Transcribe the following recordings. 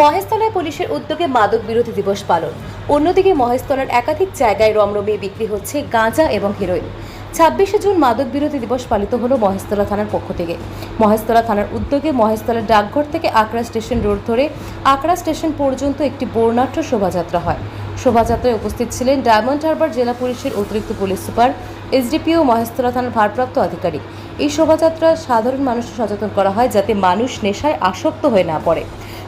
মহেশতলায় পুলিশের উদ্যোগে মাদক বিরোধী দিবস পালন। অন্যদিকে মহেশতলার একাধিক জায়গায় রমরমিয়ে বিক্রি হচ্ছে গাঁজা এবং হেরোইন। ছাব্বিশে জুন মাদক বিরোধী দিবস পালিত হলো মহেশতলা থানার পক্ষ থেকে। মহেশতলা থানার উদ্যোগে মহেশতলা ডাকঘর থেকে আকড়া স্টেশন রোড ধরে আকড়া স্টেশন পর্যন্ত একটি বর্ণাঢ্য শোভাযাত্রা হয়। শোভাযাত্রায় উপস্থিত ছিলেন ডায়মন্ড হারবার জেলা পুলিশের অতিরিক্ত পুলিশ সুপার এসডিপিও মহেশতলা থানার ভারপ্রাপ্ত আধিকারিক। এই শোভাযাত্রা সাধারণ মানুষকে সচেতন করা হয় যাতে মানুষ নেশায় আসক্ত হয়ে না পড়ে।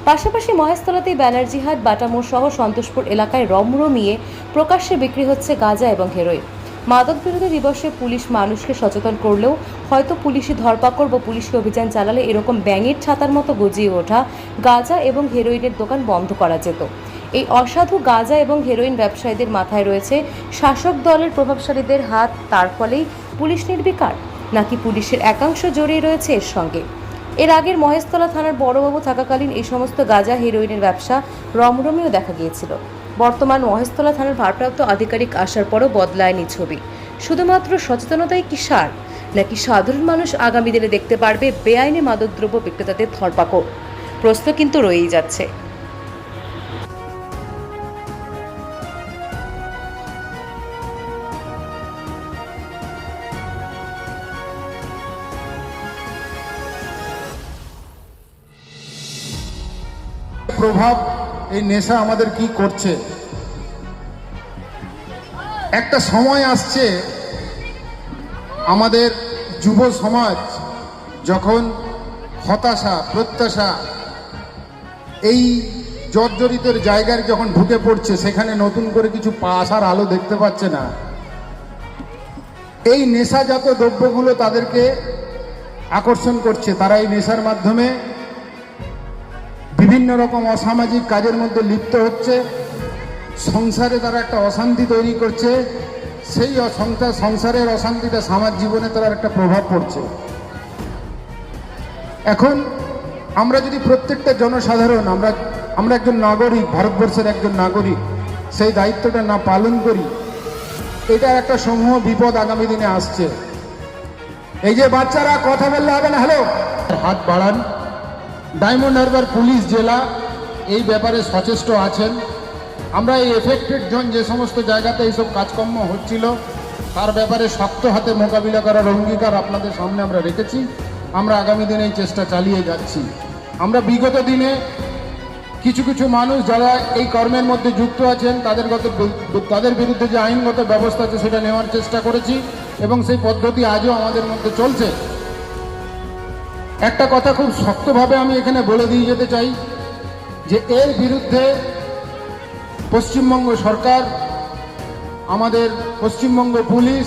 পাশাপাশি মহেশতলাতে ব্যানার্জিহাট, বাটামোড় সহ সন্তোষপুর এলাকায় রমরমিয়ে প্রকাশ্যে বিক্রি হচ্ছে গাঁজা এবং হেরোইন। মাদক বিরোধী দিবসে পুলিশ মানুষকে সচেতন করলেও হয়তো পুলিশি ধরপাকড় বা পুলিশি অভিযান চালালে এরকম ব্যাঙের ছাতার মতো গজিয়ে ওঠা গাঁজা এবং হেরোইনের দোকান বন্ধ করা যেত। এই অসাধু গাঁজা এবং হেরোইন ব্যবসায়ীদের মাথায় রয়েছে শাসক দলের প্রভাবশালীদের হাত, তার ফলেই পুলিশ নির্বিকার। নাকি পুলিশের একাংশ জড়িয়ে রয়েছে এর সঙ্গে? এর আগের মহেশতলা থানার বড়বাবু থাকাকালীন এই সমস্ত গাঁজা, হেরোইনের ব্যবসা রমরমিও দেখা গিয়েছিল। বর্তমান মহেশতলা থানার ভারপ্রাপ্ত আধিকারিক আসার পরও বদলায়নি ছবি। শুধুমাত্র সচেতনতাই কি সার? নাকি সাধারণ মানুষ আগামী দিনে দেখতে পারবে বেআইনি মাদকদ্রব্য বিক্রেতাদের ধরপাকড়? প্রশ্ন কিন্তু রয়েই যাচ্ছে। প্রভাব এই নেশা আমাদের কি করছে? একটা সময় আসছে, আমাদের যুব সমাজ যখন হতাশা, প্রত্যাশা, এই জর্জরিতের জায়গায় যখন ঢুকে পড়ছে, সেখানে নতুন করে কিছু আসার আলো দেখতে পাচ্ছে না। এই নেশাজাত দ্রব্যগুলো তাদেরকে আকর্ষণ করছে। তারা এই নেশার মাধ্যমে বিভিন্ন রকম অসামাজিক কাজের মধ্যে লিপ্ত হচ্ছে। সংসারে তারা একটা অশান্তি তৈরি করছে। সেই অসংসার সংসারের অশান্তিটা সমাজ জীবনে তার একটা প্রভাব পড়ছে। এখন আমরা যদি প্রত্যেকটা জনসাধারণ, আমরা আমরা একজন নাগরিক, ভারতবর্ষের একজন নাগরিক, সেই দায়িত্বটা না পালন করি, এটা একটা সমূহ বিপদ আগামী দিনে আসছে। এই যে বাচ্চারা কথা বললে হবে না, হ্যালো? হাত বাড়ান। ডায়মন্ড হারবার পুলিশ জেলা এই ব্যাপারে সচেষ্ট আছেন। আমরা এই এফেক্টেড জন যে সমস্ত জায়গাতে এইসব কাজকর্ম হচ্ছিল, তার ব্যাপারে শক্ত হাতে মোকাবিলা করার অঙ্গীকার আপনাদের সামনে আমরা রেখেছি। আমরা আগামী দিনে এই চেষ্টা চালিয়ে যাচ্ছি। আমরা বিগত দিনে কিছু কিছু মানুষ যারা এই কর্মের মধ্যে যুক্ত আছেন, তাদের গত তাদের বিরুদ্ধে যে আইনগত ব্যবস্থা আছে সেটা নেওয়ার চেষ্টা করেছি এবং সেই পদ্ধতি আজও আমাদের মধ্যে চলছে। একটা কথা খুব শক্তভাবে আমি এখানে বলে দিয়ে যেতে চাই, যে এর বিরুদ্ধে পশ্চিমবঙ্গ সরকার, আমাদের পশ্চিমবঙ্গ পুলিশ,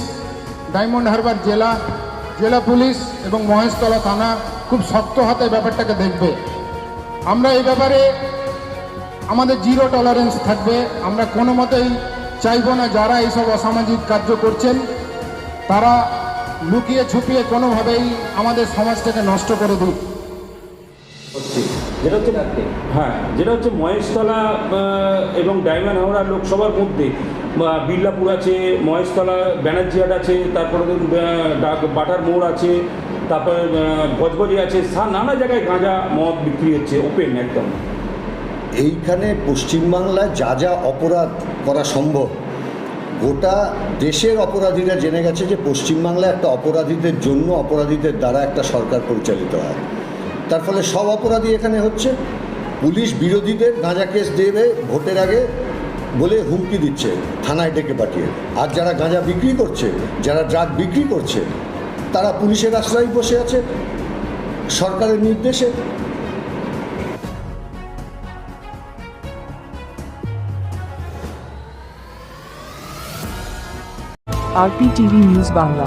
ডায়মন্ড হারবার জেলা জেলা পুলিশ এবং মহেশতলা থানা খুব শক্ত হাতে ব্যাপারটাকে দেখবে। আমরা এই ব্যাপারে আমাদের জিরো টলারেন্স থাকবে। আমরা কোনো মতেই চাইব না যারা এইসব অসামাজিক কার্য করছেন। তারা লুকিয়ে ছুপিয়ে কোনোভাবেই আমাদের সমাজটাকে নষ্ট করে দিক যেটা হচ্ছে হ্যাঁ যেটা হচ্ছে মহেশতলা এবং ডায়মন্ড হাওড়া লোকসভার মধ্যে বিল্লাপুর আছে মহেশতলা ব্যানার্জিহাট আছে তারপরে বাটার মোড় আছে তারপরে গজগজি আছে নানা জায়গায় গাঁজা মদ বিক্রি হচ্ছে ওপেন একদম। এইখানে পশ্চিমবাংলায় যা যা অপরাধ করা সম্ভব গোটা দেশের অপরাধীরা জেনে গেছে যে পশ্চিমবাংলায় একটা অপরাধীদের জন্য অপরাধীদের দ্বারা একটা সরকার পরিচালিত হয়। তার ফলে সব অপরাধী এখানে হচ্ছে। পুলিশ বিরোধীদের গাঁজা কেস দেবে ভোটের আগে বলে হুমকি দিচ্ছে, থানায় ডেকে পাঠিয়ে। আর যারা গাঁজা বিক্রি করছে, যারা ড্রাগ বিক্রি করছে, তারা পুলিশের আশ্রয় বসে আছে। সরকারের নির্দেশে আরপিটিভি নিউজ বাংলা